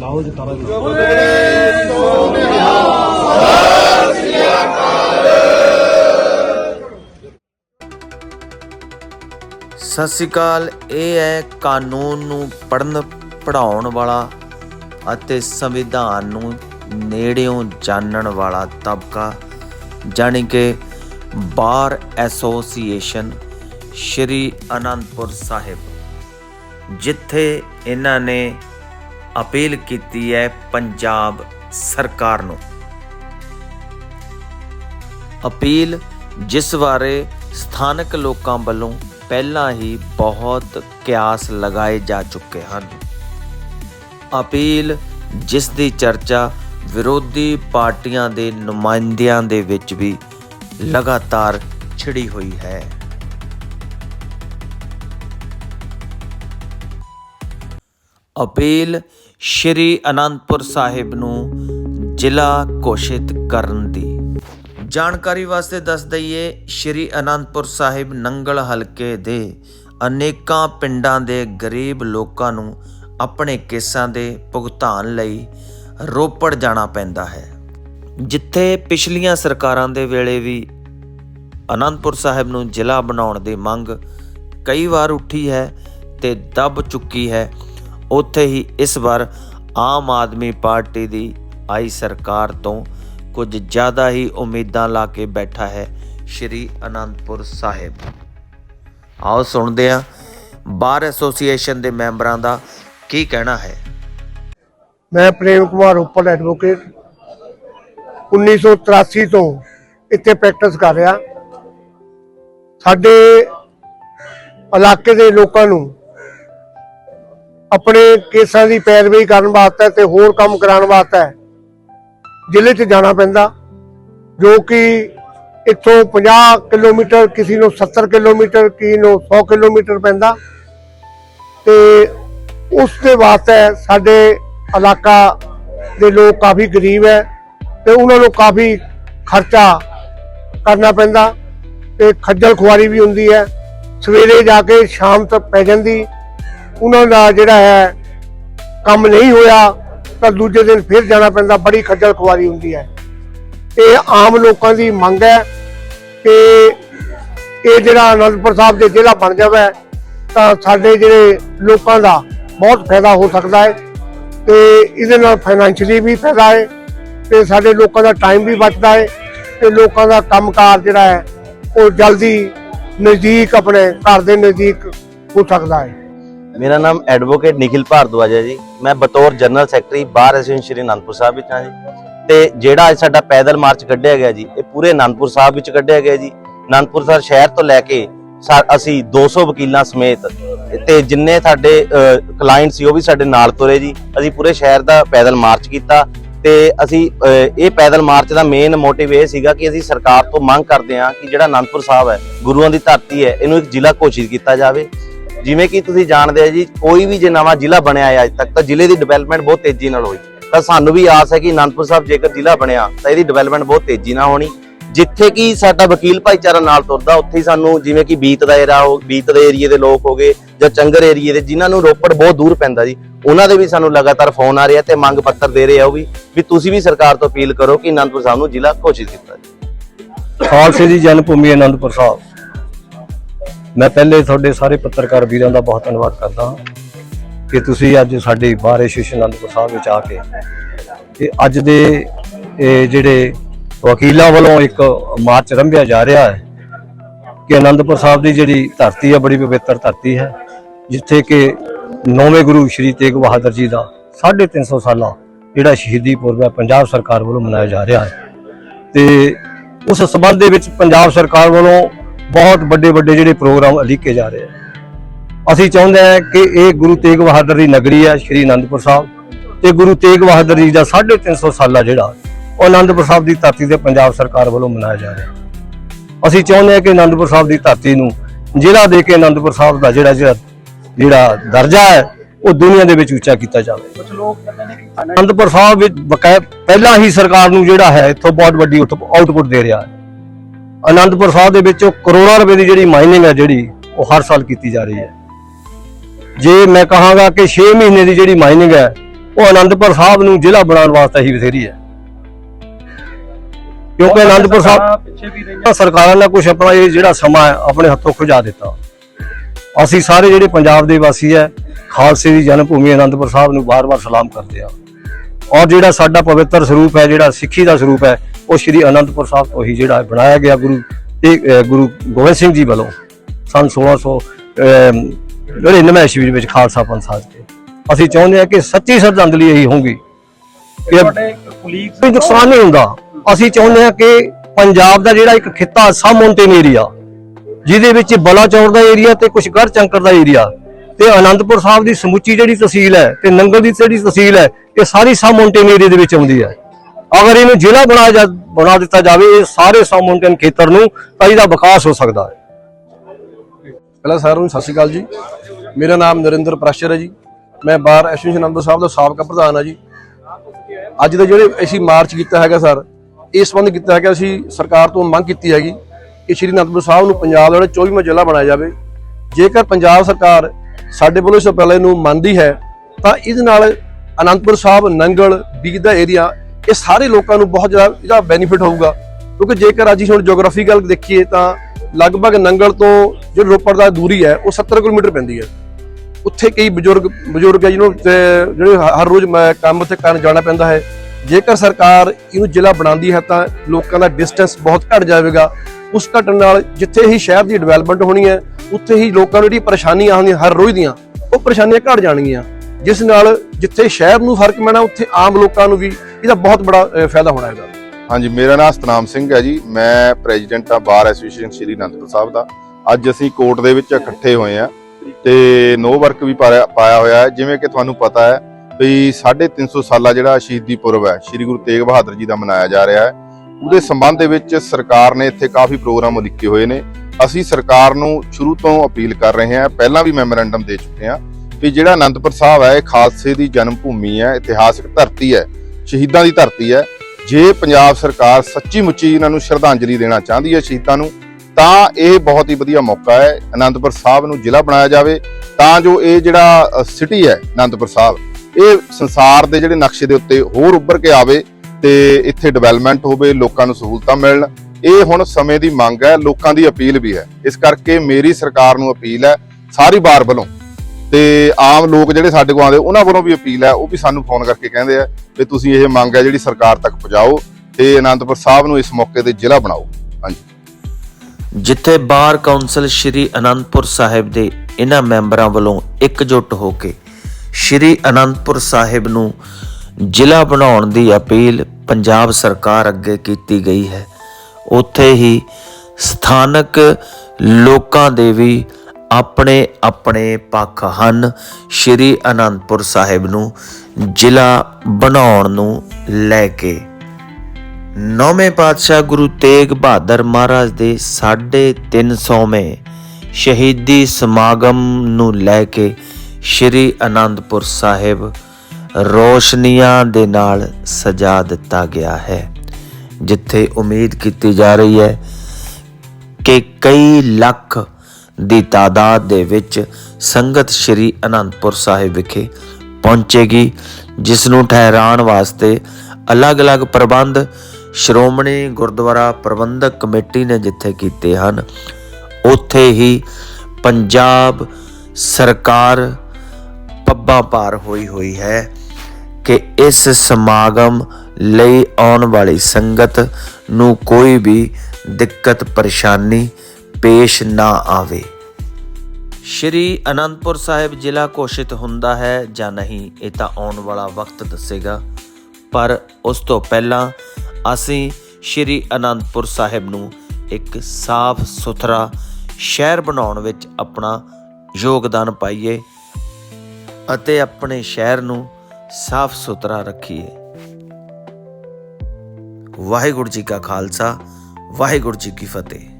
ਲਾਓ ਜਕਾਰਾ ਜੀ। ਸਤਿ ਸ਼੍ਰੀ ਅਕਾਲ, ਇਹ ਹੈ ਕਾਨੂੰਨ ਨੂੰ ਪੜਨ ਪੜਾਉਣ ਵਾਲਾ ਅਤੇ ਸੰਵਿਧਾਨ ਨੂੰ ਨੇੜਿਓਂ ਜਾਣਨ ਵਾਲਾ ਤਬਕਾ, ਜਾਣੀ ਕਿ ਬਾਰ ਐਸੋਸੀਏਸ਼ਨ ਸ਼੍ਰੀ ਅਨੰਦਪੁਰ ਸਾਹਿਬ, ਜਿੱਥੇ ਇਹਨਾਂ ਨੇ ਅਪੀਲ ਕੀਤੀ ਹੈ ਪੰਜਾਬ ਸਰਕਾਰ ਨੂੰ। ਅਪੀਲ ਜਿਸ ਬਾਰੇ ਸਥਾਨਕ ਲੋਕਾਂ ਵੱਲੋਂ ਪਹਿਲਾਂ ਹੀ ਬਹੁਤ ਕਿਆਸ ਲਗਾਏ ਜਾ ਚੁੱਕੇ ਹਨ। ਅਪੀਲ ਜਿਸ ਦੀ ਚਰਚਾ ਵਿਰੋਧੀ ਪਾਰਟੀਆਂ ਦੇ ਨੁਮਾਇੰਦਿਆਂ ਦੇ ਵਿੱਚ ਵੀ ਲਗਾਤਾਰ ਛਿੜੀ ਹੋਈ ਹੈ। ਅਪੀਲ ਸ਼੍ਰੀ ਅਨੰਦਪੁਰ ਸਾਹਿਬ ਨੂੰ ਜ਼ਿਲ੍ਹਾ ਘੋਸ਼ਿਤ ਕਰਨ ਦੀ। ਜਾਣਕਾਰੀ ਵਾਸਤੇ ਦੱਸ ਦਈਏ, ਸ਼੍ਰੀ ਅਨੰਦਪੁਰ ਸਾਹਿਬ ਨੰਗਲ ਹਲਕੇ ਦੇ ਅਨੇਕਾਂ ਪਿੰਡਾਂ ਦੇ ਗਰੀਬ ਲੋਕਾਂ ਨੂੰ ਆਪਣੇ ਕੇਸਾਂ ਦੇ ਭੁਗਤਾਨ ਲਈ ਰੋਪੜ ਜਾਣਾ ਪੈਂਦਾ ਹੈ। ਜਿੱਥੇ ਪਿਛਲੀਆਂ ਸਰਕਾਰਾਂ ਦੇ ਵੇਲੇ ਵੀ ਅਨੰਦਪੁਰ ਸਾਹਿਬ ਨੂੰ ਜ਼ਿਲ੍ਹਾ ਬਣਾਉਣ ਦੀ ਮੰਗ ਕਈ ਵਾਰ ਉੱਠੀ ਹੈ ਤੇ ਦਬ ਚੁੱਕੀ ਹੈ। ਉੱਥੇ ਹੀ ਇਸ ਵਾਰ ਆਮ ਆਦਮੀ ਪਾਰਟੀ ਦੀ ਆਈ ਸਰਕਾਰ ਤੋਂ ਕੁਝ ਜ਼ਿਆਦਾ ਹੀ ਉਮੀਦਾਂ ਲਾ ਕੇ ਬੈਠਾ ਹੈ ਸ਼੍ਰੀ ਅਨੰਦਪੁਰ ਸਾਹਿਬ। ਆਓ ਸੁਣਦੇ ਹਾਂ ਬਾਰ ਐਸੋਸੀਏਸ਼ਨ ਦੇ ਮੈਂਬਰਾਂ ਦਾ ਕੀ ਕਹਿਣਾ ਹੈ। ਮੈਂ ਪ੍ਰੇਮ ਕੁਮਾਰ ਉੱਪਲ ਐਡਵੋਕੇਟ 1983 ਤੋਂ ਇੱਥੇ ਪ੍ਰੈਕਟਿਸ ਕਰ ਰਿਹਾ। ਸਾਡੇ ਇਲਾਕੇ ਦੇ ਲੋਕਾਂ ਨੂੰ ਆਪਣੇ ਕੇਸਾਂ ਦੀ ਪੈਰਵੀ ਕਰਨ ਵਾਸਤੇ ਤੇ ਹੋਰ ਕੰਮ ਕਰਾਉਣ ਵਾਸਤੇ ਜ਼ਿਲ੍ਹੇ 'ਚ ਜਾਣਾ ਪੈਂਦਾ, ਜੋ ਕਿ ਇੱਥੋਂ 50 ਕਿਲੋਮੀਟਰ, ਕਿਸੇ ਨੂੰ 70 ਕਿਲੋਮੀਟਰ, ਕਿਸੇ ਨੂੰ 100 ਕਿਲੋਮੀਟਰ ਪੈਂਦਾ ਤੇ ਉਸ ਦੇ ਵਾਸਤੇ ਸਾਡੇ ਇਲਾਕਾ ਦੇ ਲੋਕ ਕਾਫੀ ਗਰੀਬ ਹੈ ਤੇ ਉਹਨਾਂ ਨੂੰ ਕਾਫੀ ਖਰਚਾ ਕਰਨਾ ਪੈਂਦਾ ਤੇ ਖੱਜਲ ਖੁਆਰੀ ਵੀ ਹੁੰਦੀ ਹੈ। ਸਵੇਰੇ ਜਾ ਕੇ ਸ਼ਾਮ ਤੱਕ ਪੈ ਜਾਂਦੀ ਉਹਨਾਂ ਦਾ ਜਿਹੜਾ ਹੈ ਕੰਮ ਨਹੀਂ ਹੋਇਆ, ਤਾਂ ਦੂਜੇ ਦਿਨ ਫਿਰ ਜਾਣਾ ਪੈਂਦਾ, ਬੜੀ ਖੱਜਲ ਖੁਆਰੀ ਹੁੰਦੀ ਹੈ। ਇਹ ਆਮ ਲੋਕਾਂ ਦੀ ਮੰਗ ਹੈ ਕਿ ਇਹ ਜਿਹੜਾ ਅਨੰਦਪੁਰ ਸਾਹਿਬ ਦੇ ਜ਼ਿਲ੍ਹਾ ਬਣ ਜਾਵੇ, ਤਾਂ ਸਾਡੇ ਜਿਹੜੇ ਲੋਕਾਂ ਦਾ ਬਹੁਤ ਫਾਇਦਾ ਹੋ ਸਕਦਾ ਹੈ ਤੇ ਇਹਦੇ ਨਾਲ ਫਾਈਨੈਂਸ਼ਲੀ ਵੀ ਫਾਇਦਾ ਹੈ ਤੇ ਸਾਡੇ ਲੋਕਾਂ ਦਾ ਟਾਈਮ ਵੀ ਬਚਦਾ ਹੈ ਤੇ ਲੋਕਾਂ ਦਾ ਕੰਮਕਾਰ ਜਿਹੜਾ ਹੈ, ਉਹ ਜਲਦੀ ਨਜ਼ਦੀਕ ਆਪਣੇ ਘਰ ਦੇ ਨਜ਼ਦੀਕ ਹੋ ਸਕਦਾ ਹੈ। ਮੇਰਾ ਨਾਮ ਐਡਵੋਕੇਟ ਨਿਖਿਲ ਭਾਰਦਵਾਜ ਹੈ ਜੀ। ਮੈਂ ਬਤੌਰ general secretary bar association Shri Anandpur Sahib ਵਿੱਚ ਹਾਂ ਜੀ। ਤੇ ਜਿਹੜਾ ਅੱਜ ਸਾਡਾ ਪੈਦਲ ਮਾਰਚ ਕੱਢਿਆ ਗਿਆ ਜੀ, ਇਹ ਪੂਰੇ ਅਨੰਦਪੁਰ ਸਾਹਿਬ ਵਿੱਚ ਕੱਢਿਆ ਗਿਆ ਜੀ। ਅਨੰਦਪੁਰ ਸਾਹਿਬ ਸ਼ਹਿਰ ਤੋਂ ਲੈ ਕੇ ਸਾ- ਅਸੀਂ 200 ਵਕੀਲਾਂ ਸਮੇਤ ਤੇ ਜਿੰਨੇ ਸਾਡੇ ਕਲਾਇੰਟ ਸੀ, ਉਹ ਵੀ ਸਾਡੇ ਨਾਲ ਤੁਰੇ ਜੀ। ਅਸੀਂ ਪੂਰੇ ਸ਼ਹਿਰ ਦਾ ਪੈਦਲ ਮਾਰਚ ਕੀਤਾ ਤੇ ਅਸੀਂ ਇਹ ਪੈਦਲ ਮਾਰਚ ਦਾ ਮੇਨ ਮੋਟਿਵ ਇਹ ਸੀਗਾ ਕਿ ਅਸੀਂ ਸਰਕਾਰ ਤੋਂ ਮੰਗ ਕਰਦੇ ਹਾਂ ਕਿ ਜਿਹੜਾ ਅਨੰਦਪੁਰ ਸਾਹਿਬ ਹੈ, ਗੁਰੂਆਂ ਦੀ ਧਰਤੀ ਹੈ, ਇਹਨੂੰ ਇੱਕ ਜ਼ਿਲ੍ਹਾ ਘੋਸ਼ਿਤ ਕੀਤਾ ਜਾਵੇ। ਜਿਵੇਂ ਕਿ ਤੁਸੀਂ ਜਾਣਦੇ ਆ ਜੀ, ਕੋਈ ਵੀ ਜੇ ਨਵਾਂ ਜ਼ਿਲ੍ਹਾ ਬਣਿਆ ਹੈ ਅੱਜ ਤੱਕ, ਤਾਂ ਜ਼ਿਲ੍ਹੇ ਦੀ ਡਿਵੈਲਪਮੈਂਟ ਬਹੁਤ ਤੇਜ਼ੀ ਨਾਲ ਹੋਈ। ਤਾਂ ਸਾਨੂੰ ਵੀ ਆਸ ਹੈ ਕਿ ਅਨੰਦਪੁਰ ਸਾਹਿਬ ਜੇਕਰ ਜ਼ਿਲ੍ਹਾ ਬਣਿਆ, ਤਾਂ ਇਹਦੀ ਡਿਵੈਲਪਮੈਂਟ ਬਹੁਤ ਤੇਜ਼ੀ ਨਾਲ ਹੋਣੀ। ਜਿੱਥੇ ਕਿ ਸਾਡਾ ਵਕੀਲ ਭਾਈਚਾਰਾ ਨਾਲ ਤੁਰਦਾ, ਉੱਥੇ ਹੀ ਸਾਨੂੰ ਜਿਵੇਂ ਕਿ ਬੀਤ ਦਾ ਏਰਾ ਹੋ, ਬੀਤ ਦੇ ਏਰੀਏ ਦੇ ਲੋਕ ਹੋਗੇ ਜਾਂ ਚੰਗਰ ਏਰੀਏ ਦੇ, ਜਿਨ੍ਹਾਂ ਨੂੰ ਰੋਪੜ ਬਹੁਤ ਦੂਰ ਪੈਂਦਾ ਜੀ, ਉਹਨਾਂ ਦੇ ਵੀ ਸਾਨੂੰ ਲਗਾਤਾਰ ਫੋਨ ਆ ਰਿਹਾ ਤੇ ਮੰਗ ਪੱਤਰ ਦੇ ਰਹੇ ਆ ਉਹ ਵੀ ਵੀ ਤੁਸੀਂ ਵੀ ਸਰਕਾਰ ਤੋਂ ਅਪੀਲ ਕਰੋ ਕਿ ਅਨੰਦਪੁਰ ਸਾਹਿਬ ਨੂੰ ਜ਼ਿਲ੍ਹਾ ਘੋਸ਼ਿਤ ਕੀਤਾ ਜਾਵੇ। ਖਾਲਸੇ ਦੀ ਜਨਮ ਭੂਮੀ ਅਨੰਦਪੁਰ ਸਾਹਿਬ। ਮੈਂ ਪਹਿਲੇ ਤੁਹਾਡੇ ਸਾਰੇ ਪੱਤਰਕਾਰ ਵੀਰਾਂ ਦਾ ਬਹੁਤ ਧੰਨਵਾਦ ਕਰਦਾ ਹਾਂ ਕਿ ਤੁਸੀਂ ਅੱਜ ਸਾਡੇ ਬਾਰ ਸ਼੍ਰੀ ਅਨੰਦਪੁਰ ਸਾਹਿਬ ਵਿੱਚ ਆ ਕੇ ਤੇ ਅੱਜ ਦੇ ਇਹ ਜਿਹੜੇ ਵਕੀਲਾਂ ਵੱਲੋਂ ਇੱਕ ਮਾਰਚ ਰੰਭਿਆ ਜਾ ਰਿਹਾ ਹੈ ਕਿ ਅਨੰਦਪੁਰ ਸਾਹਿਬ ਦੀ ਜਿਹੜੀ ਧਰਤੀ ਹੈ, ਬੜੀ ਪਵਿੱਤਰ ਧਰਤੀ ਹੈ, ਜਿੱਥੇ ਕਿ ਨੌਵੇਂ ਗੁਰੂ ਸ਼੍ਰੀ ਤੇਗ ਬਹਾਦਰ ਜੀ ਦਾ 350 ਸਾਲਾ ਜਿਹੜਾ ਸ਼ਹੀਦੀ ਪੁਰਬ ਹੈ, ਪੰਜਾਬ ਸਰਕਾਰ ਵੱਲੋਂ ਮਨਾਇਆ ਜਾ ਰਿਹਾ ਹੈ। ਤੇ ਉਸ ਸਬੰਧ ਦੇ ਵਿੱਚ ਪੰਜਾਬ ਸਰਕਾਰ ਵੱਲੋਂ ਬਹੁਤ ਵੱਡੇ ਵੱਡੇ ਜਿਹੜੇ ਪ੍ਰੋਗਰਾਮ ਲਿਖੇ ਜਾ ਰਹੇ ਆ। ਅਸੀਂ ਚਾਹੁੰਦੇ ਹਾਂ ਕਿ ਇਹ ਗੁਰੂ ਤੇਗ ਬਹਾਦਰ ਦੀ ਨਗਰੀ ਹੈ ਸ਼੍ਰੀ ਅਨੰਦਪੁਰ ਸਾਹਿਬ। ਤੇ ਗੁਰੂ ਤੇਗ ਬਹਾਦਰ ਜੀ ਦਾ 350 ਸਾਲਾ ਜਿਹੜਾ ਉਹ ਅਨੰਦਪੁਰ ਸਾਹਿਬ ਦੀ ਧਰਤੀ ਤੇ ਪੰਜਾਬ ਸਰਕਾਰ ਵੱਲੋਂ ਮਨਾਇਆ ਜਾ ਰਿਹਾ। ਅਸੀਂ ਚਾਹੁੰਦੇ ਹਾਂ ਕਿ ਅਨੰਦਪੁਰ ਸਾਹਿਬ ਦੀ ਧਰਤੀ ਨੂੰ ਜ਼ਿਲ੍ਹਾ ਦੇ ਕੇ ਅਨੰਦਪੁਰ ਸਾਹਿਬ ਦਾ ਜਿਹੜਾ ਜਿਹੜਾ ਜਿਹੜਾ ਦਰਜਾ ਹੈ ਉਹ ਦੁਨੀਆ ਦੇ ਵਿੱਚ ਉੱਚਾ ਕੀਤਾ ਜਾਵੇ। ਅਨੰਦਪੁਰ ਸਾਹਿਬ ਵਿੱਚ ਪਹਿਲਾਂ ਹੀ ਸਰਕਾਰ ਨੂੰ ਜਿਹੜਾ ਹੈ ਇੱਥੋਂ ਬਹੁਤ ਵੱਡੀ ਆਊਟਪੁੱਟ ਦੇ ਰਿਹਾ ਹੈ। ਅਨੰਦਪੁਰ ਸਾਹਿਬ ਦੇ ਵਿੱਚੋਂ ਕਰੋੜਾਂ ਰੁਪਏ ਦੀ ਜਿਹੜੀ ਮਾਈਨਿੰਗ ਹੈ ਜਿਹੜੀ ਉਹ ਹਰ ਸਾਲ ਕੀਤੀ ਜਾ ਰਹੀ ਹੈ। ਜੇ ਮੈਂ ਕਹਾਂਗਾ ਕਿ 6 ਮਹੀਨੇ ਦੀ ਜਿਹੜੀ ਮਾਈਨਿੰਗ ਹੈ ਉਹ ਆਨੰਦਪੁਰ ਸਾਹਿਬ ਨੂੰ ਜ਼ਿਲ੍ਹਾ ਬਣਾਉਣ ਵਾਸਤੇ ਹੀ ਬਥੇਰੀ ਹੈ। ਕਿਉਂਕਿ ਆਨੰਦਪੁਰ ਸਾਹਿਬ ਪਿੱਛੇ ਵੀ ਰਹੀਆਂ। ਸਰਕਾਰਾਂ ਨੇ ਕੁਝ ਆਪਣਾ ਇਹ ਜਿਹੜਾ ਸਮਾਂ ਹੈ ਆਪਣੇ ਹੱਥੋਂ ਖੁਜਾ ਦਿੱਤਾ। ਅਸੀਂ ਸਾਰੇ ਜਿਹੜੇ ਪੰਜਾਬ ਦੇ ਵਾਸੀ ਹੈ ਖਾਲਸੇ ਦੀ ਜਨਮ ਭੂਮੀ ਆਨੰਦਪੁਰ ਸਾਹਿਬ ਨੂੰ ਬਾਰ-ਬਾਰ ਸਲਾਮ ਕਰਦੇ ਆ ਔਰ ਜਿਹੜਾ ਸਾਡਾ ਪਵਿੱਤਰ ਸਰੂਪ ਹੈ ਜਿਹੜਾ ਸਿੱਖੀ ਦਾ ਸਰੂਪ ਹੈ ਉਹ ਸ੍ਰੀ ਆਨੰਦਪੁਰ ਸਾਹਿਬ ਤੋਂ ਹੀ ਜਿਹੜਾ ਬਣਾਇਆ ਗਿਆ ਗੁਰੂ ਤੇ ਗੁਰੂ ਗੋਬਿੰਦ ਸਿੰਘ ਜੀ ਵੱਲੋਂ ਸਨ 1699 ਈਸਵੀ ਵਿੱਚ ਖਾਲਸਾ ਪੰਥ ਸਾਜ ਕੇ ਅਸੀਂ ਚਾਹੁੰਦੇ ਹਾਂ ਕਿ ਸੱਚੀ ਸ਼ਰਧਾਂਜਲੀ ਇਹੀ ਹੋਊਗੀ। ਕਿ ਕੋਈ ਨੁਕਸਾਨ ਨਹੀਂ ਹੁੰਦਾ। ਅਸੀਂ ਚਾਹੁੰਦੇ ਹਾਂ ਕਿ ਪੰਜਾਬ ਦਾ ਜਿਹੜਾ ਇੱਕ ਖਿੱਤਾ ਸਾਮੌਂਟੇਨ ਏਰੀਆ ਜਿਹਦੇ ਵਿੱਚ ਬਲਾਚੌਰ ਦਾ ਏਰੀਆ ਤੇ ਕੁਝ ਗੜ ਚੰਕਰ ਦਾ ਏਰੀਆ ਤੇ ਆਨੰਦਪੁਰ ਸਾਹਿਬ ਦੀ ਸਮੁੱਚੀ ਜਿਹੜੀ ਤਹਿਸੀਲ ਹੈ ਤੇ ਨੰਗਲ ਦੀ ਜਿਹੜੀ ਤਹਿਸੀਲ ਹੈ ਇਹ ਸਾਰੀ ਸਾਮੌਂਟੇਨ ਏਰੀਆ ਦੇ ਵਿੱਚ ਆਉਂਦੀ ਹੈ। ਅਗਰ ਇਹਨੂੰ ਜ਼ਿਲ੍ਹਾ ਬਣਾਇਆ ਜਾ ਬਣਾ ਦਿੱਤਾ ਜਾਵੇ, ਇਹ ਸਾਰੇ ਸਾਮੌਂਟੇਨ ਖੇਤਰ ਨੂੰ, ਤਾਂ ਇਹਦਾ ਵਿਕਾਸ ਹੋ ਸਕਦਾ ਹੈ। ਪਹਿਲਾਂ ਸਾਰਿਆਂ ਨੂੰ ਸਤਿ ਸ਼੍ਰੀ ਅਕਾਲ ਜੀ। ਮੇਰਾ ਨਾਮ ਨਰਿੰਦਰ ਪ੍ਰਾਸ਼ਰ ਹੈ ਜੀ। ਮੈਂ ਬਾਰ ਐਸੋਸੀਏਸ਼ਨ ਅਨੰਦਪੁਰ ਸਾਹਿਬ ਦਾ ਸਾਬਕਾ ਪ੍ਰਧਾਨ ਹਾਂ ਜੀ। ਅੱਜ ਦੇ ਜਿਹੜੇ ਅਸੀਂ ਮਾਰਚ ਕੀਤਾ ਹੈਗਾ ਸਰ, ਇਸ ਸੰਬੰਧ ਕੀਤਾ ਹੈਗਾ ਅਸੀਂ ਸਰਕਾਰ ਤੋਂ ਮੰਗ ਕੀਤੀ ਹੈਗੀ ਕਿ ਸ਼੍ਰੀ ਅਨੰਦਪੁਰ ਸਾਹਿਬ ਨੂੰ ਪੰਜਾਬ ਦਾ ਜਿਹੜਾ 24ਵਾਂ ਜ਼ਿਲ੍ਹਾ ਬਣਾਇਆ ਜਾਵੇ। ਜੇਕਰ ਪੰਜਾਬ ਸਰਕਾਰ ਸਾਡੇ ਵੱਲੋਂ ਇਸ ਉਪਰਾਲੇ ਨੂੰ ਮੰਨਦੀ ਹੈ, ਤਾਂ ਇਹਦੇ ਨਾਲ ਅਨੰਦਪੁਰ ਸਾਹਿਬ, ਨੰਗਲ ਬੀਜ ਦਾ ਏਰੀਆ ਇਹ ਸਾਰੇ ਲੋਕਾਂ ਨੂੰ ਬਹੁਤ ਜ਼ਿਆਦਾ ਇਹਦਾ ਬੈਨੀਫਿਟ ਹੋਊਗਾ। ਕਿਉਂਕਿ ਜੇਕਰ ਅੱਜ ਹੁਣ ਹੁਣ ਗੱਲ ਦੇਖੀਏ ਤਾਂ ਲਗਭਗ ਨੰਗਲ ਤੋਂ ਜੋ ਰੋਪੜ ਦਾ ਦੂਰੀ ਹੈ, ਉਹ 70 ਕਿਲੋਮੀਟਰ ਪੈਂਦੀ ਹੈ। ਉੱਥੇ ਕਈ ਬਜ਼ੁਰਗ ਬਜ਼ੁਰਗ ਹੈ ਜਿਹਨੂੰ ਜਿਹੜੇ ਹਰ ਰੋਜ਼ ਮ- ਕੰਮ ਉੱਥੇ ਕਰਨ ਜਾਣਾ ਪੈਂਦਾ ਹੈ। ਜੇਕਰ ਸਰਕਾਰ ਇਹਨੂੰ ਜ਼ਿਲ੍ਹਾ ਬਣਾਉਂਦੀ ਹੈ ਤਾਂ ਲੋਕਾਂ ਦਾ ਡਿਸਟੈਂਸ ਬਹੁਤ ਘਟ ਜਾਵੇਗਾ। ਉਸ ਘਟਣ ਨਾਲ ਜਿੱਥੇ ਹੀ ਸ਼ਹਿਰ ਦੀ ਡਿਵੈਲਪਮੈਂਟ ਹੋਣੀ ਹੈ, ਉੱਥੇ ਹੀ ਲੋਕਾਂ ਨੂੰ ਜਿਹੜੀ ਪਰੇਸ਼ਾਨੀਆਂ ਆਉਂਦੀਆਂ ਹਰ ਰੋਜ਼ ਦੀਆਂ, ਉਹ ਪਰੇਸ਼ਾਨੀਆਂ ਘਟ ਜਾਣਗੀਆਂ। ਜਿਸ ਨਾਲ ਜਿੱਥੇ ਸ਼ਹਿਰ ਨੂੰ ਫ਼ਰਕ ਪੈਣਾ, ਉੱਥੇ ਆਮ ਲੋਕਾਂ ਨੂੰ ਵੀ ਇਹਦਾ ਬਹੁਤ ਬੜਾ ਫਾਇਦਾ ਹੋਣਾ ਹੈਗਾ ਹਾਂਜੀ, ਮੇਰਾ ਨਾਮ ਸਤਨਾਮ ਸਿੰਘ ਹੈ ਜੀ। ਮੈਂ ਪ੍ਰੈਜ਼ੀਡੈਂਟ ਆ ਬਾਰ ਐਸੋਸੀਏਸ਼ਨ ਸ਼੍ਰੀ ਅਨੰਦਪੁਰ ਸਾਹਿਬ ਦਾ। ਅੱਜ ਅਸੀਂ ਕੋਰਟ ਦੇ ਵਿੱਚ ਇਕੱਠੇ ਹੋਏ ਆ ਤੇ ਨੋ ਵਰਕ ਵੀ ਪਾਇਆ ਹੋਇਆ ਹੈ। ਜਿਵੇਂ ਕਿ ਤੁਹਾਨੂੰ ਪਤਾ ਹੈ ਵੀ 350 ਸਾਲਾ ਜਿਹੜਾ ਸ਼ਹੀਦੀ ਪੁਰਬ ਹੈ, ਸ਼੍ਰੀ ਗੁਰੂ ਤੇਗ ਬਹਾਦਰ ਜੀ ਦਾ ਮਨਾਇਆ ਜਾ ਰਿਹਾ ਹੈ। ਉਹਦੇ ਸੰਬੰਧ ਦੇ ਵਿੱਚ ਸਰਕਾਰ ਨੇ ਇੱਥੇ ਕਾਫੀ ਪ੍ਰੋਗਰਾਮ ਲਿਖੇ ਹੋਏ ਨੇ। ਅਸੀਂ ਸਰਕਾਰ ਨੂੰ ਸ਼ੁਰੂ ਤੋਂ ਅਪੀਲ ਕਰ ਰਹੇ ਹਾਂ। ਪਹਿਲਾਂ ਵੀ ਮੈਮੋਰੈਂਡਮ ਦੇ ਚੁੱਕੇ ਹਾਂ। ਵੀ ਜਿਹੜਾ ਅਨੰਦਪੁਰ ਸਾਹਿਬ ਹੈ, ਇਹ ਖਾਲਸੇ ਦੀ ਜਨਮ ਭੂਮੀ ਹੈ, ਇਤਿਹਾਸਕ ਧਰਤੀ ਹੈ, ਸ਼ਹੀਦਾਂ ਦੀ ਧਰਤੀ ਹੈ। ਜੇ ਪੰਜਾਬ ਸਰਕਾਰ ਸੱਚੀ ਮੁੱਚੀ ਇਹਨਾਂ ਨੂੰ ਸ਼ਰਧਾਂਜਲੀ ਦੇਣਾ ਚਾਹੁੰਦੀ ਹੈ ਸ਼ਹੀਦਾਂ ਨੂੰ, ਤਾਂ ਇਹ ਬਹੁਤ ਹੀ ਵਧੀਆ ਮੌਕਾ ਹੈ, ਅਨੰਦਪੁਰ ਸਾਹਿਬ ਨੂੰ ਜ਼ਿਲ੍ਹਾ ਬਣਾਇਆ ਜਾਵੇ। ਤਾਂ ਜੋ ਇਹ ਜਿਹੜਾ ਸਿਟੀ ਹੈ, ਅਨੰਦਪੁਰ ਸਾਹਿਬ, ਇਹ ਸੰਸਾਰ ਦੇ ਜਿਹੜੇ ਨਕਸ਼ੇ ਦੇ ਉੱਤੇ ਹੋਰ ਉੱਭਰ ਕੇ ਆਵੇ ਤੇ ਇੱਥੇ ਡਿਵੈਲਪਮੈਂਟ ਹੋਵੇ, ਲੋਕਾਂ ਨੂੰ ਸਹੂਲਤਾਂ ਮਿਲਣ। ਇਹ ਹੁਣ ਸਮੇਂ ਦੀ ਮੰਗ ਹੈ, ਲੋਕਾਂ ਦੀ ਅਪੀਲ ਵੀ ਹੈ। ਇਸ ਕਰਕੇ ਮੇਰੀ ਸਰਕਾਰ ਨੂੰ ਅਪੀਲ ਹੈ, ਸਾਰੀ ਬਾਰ ਵੱਲੋਂ ਤੇ ਆਮ ਲੋਕ ਜਿਹੜੇ ਸਾਡੇ ਕੋਲ ਆਉਂਦੇ, ਉਹਨਾਂ ਵੱਲੋਂ ਵੀ ਅਪੀਲ ਹੈ, ਉਹ ਵੀ ਸਾਨੂੰ ਫੋਨ ਕਰਕੇ ਕਹਿੰਦੇ ਆ ਵੀ ਤੁਸੀਂ ਇਹ ਮੰਗ ਹੈ ਜਿਹੜੀ ਸਰਕਾਰ ਤੱਕ ਪਹੁੰਚਾਓ ਤੇ ਅਨੰਦਪੁਰ ਸਾਹਿਬ ਨੂੰ ਇਸ ਮੌਕੇ ਤੇ ਜ਼ਿਲ੍ਹਾ ਬਣਾਓ। ਹਾਂਜੀ। ਜਿੱਥੇ ਬਾਰ ਕੌਂਸਲ ਸ਼੍ਰੀ ਅਨੰਦਪੁਰ ਸਾਹਿਬ ਦੇ ਇਹਨਾਂ ਮੈਂਬਰਾਂ ਵੱਲੋਂ ਇਕਜੁੱਟ ਹੋ ਕੇ ਸ਼੍ਰੀ ਅਨੰਦਪੁਰ ਸਾਹਿਬ ਨੂੰ ਜ਼ਿਲ੍ਹਾ ਬਣਾਉਣ ਦੀ ਅਪੀਲ ਪੰਜਾਬ ਸਰਕਾਰ ਅੱਗੇ ਕੀਤੀ ਗਈ ਹੈ, ਉੱਥੇ ਹੀ ਸਥਾਨਕ ਲੋਕਾਂ ਦੇ ਵੀ ਆਪਣੇ ਆਪਣੇ ਪੱਖ ਹਨ। ਸ਼੍ਰੀ ਅਨੰਦਪੁਰ ਸਾਹਿਬ ਨੂੰ ਜ਼ਿਲ੍ਹਾ ਬਣਾਉਣ ਨੂੰ ਲੈ ਕੇ ਨੌਵੇਂ ਪਾਤਸ਼ਾਹ ਗੁਰੂ ਤੇਗ ਬਹਾਦਰ ਮਹਾਰਾਜ ਦੇ 350ਵੇਂ ਸ਼ਹੀਦੀ ਸਮਾਗਮ ਨੂੰ ਲੈ ਕੇ ਸ਼੍ਰੀ ਅਨੰਦਪੁਰ ਸਾਹਿਬ ਰੋਸ਼ਨੀਆਂ ਦੇ ਨਾਲ ਸਜਾ ਦਿੱਤਾ ਗਿਆ ਹੈ। ਜਿੱਥੇ ਉਮੀਦ ਕੀਤੀ ਜਾ ਰਹੀ ਹੈ ਕਿ ਕਈ ਲੱਖ ਦੀ ਤਾਦਾਦ ਦੇ ਵਿੱਚ ਸੰਗਤ ਸ਼੍ਰੀ ਅਨੰਦਪੁਰ ਸਾਹਿਬ ਵਿਖੇ ਪਹੁੰਚੇਗੀ ਜਿਸ ਨੂੰ ਠਹਿਰਾਉਣ ਵਾਸਤੇ ਅਲੱਗ-ਅਲੱਗ ਪ੍ਰਬੰਧ ਸ਼੍ਰੋਮਣੀ ਗੁਰਦੁਆਰਾ ਪ੍ਰਬੰਧਕ ਕਮੇਟੀ ਨੇ ਜਿੱਥੇ ਕੀਤੇ ਹਨ, ਉੱਥੇ ਹੀ ਪੰਜਾਬ ਸਰਕਾਰ ਪੱਬਾਂ ਭਾਰ ਹੋਈ ਹੋਈ ਹੈ ਕਿ ਇਸ ਸਮਾਗਮ ਲਈ ਆਉਣ ਵਾਲੀ ਸੰਗਤ ਨੂੰ ਕੋਈ ਵੀ ਦਿੱਕਤ, ਪਰੇਸ਼ਾਨੀ ਪੇਸ਼ ਨਾ ਆਵੇ। ਸ਼੍ਰੀ ਅਨੰਦਪੁਰ ਸਾਹਿਬ ਜ਼ਿਲ੍ਹਾ ਘੋਸ਼ਿਤ ਹੁੰਦਾ ਹੈ ਜਾਂ ਨਹੀਂ, ਇਹ ਤਾਂ ਆਉਣ ਵਾਲਾ ਵਕਤ ਦੱਸੇਗਾ। ਪਰ ਉਸ ਤੋਂ ਪਹਿਲਾਂ ਅਸੀਂ ਸ਼੍ਰੀ ਅਨੰਦਪੁਰ ਸਾਹਿਬ ਨੂੰ ਇੱਕ ਸਾਫ਼ ਸੁਥਰਾ ਸ਼ਹਿਰ ਬਣਾਉਣ ਵਿੱਚ ਆਪਣਾ ਯੋਗਦਾਨ ਪਾਈਏ ਅਤੇ ਆਪਣੇ ਸ਼ਹਿਰ ਨੂੰ ਸਾਫ਼ ਸੁਥਰਾ ਰੱਖੀਏ। ਵਾਹਿਗੁਰੂ ਜੀ ਕਾ ਖਾਲਸਾ, ਵਾਹਿਗੁਰੂ ਜੀ ਕੀ ਫਤਿਹ।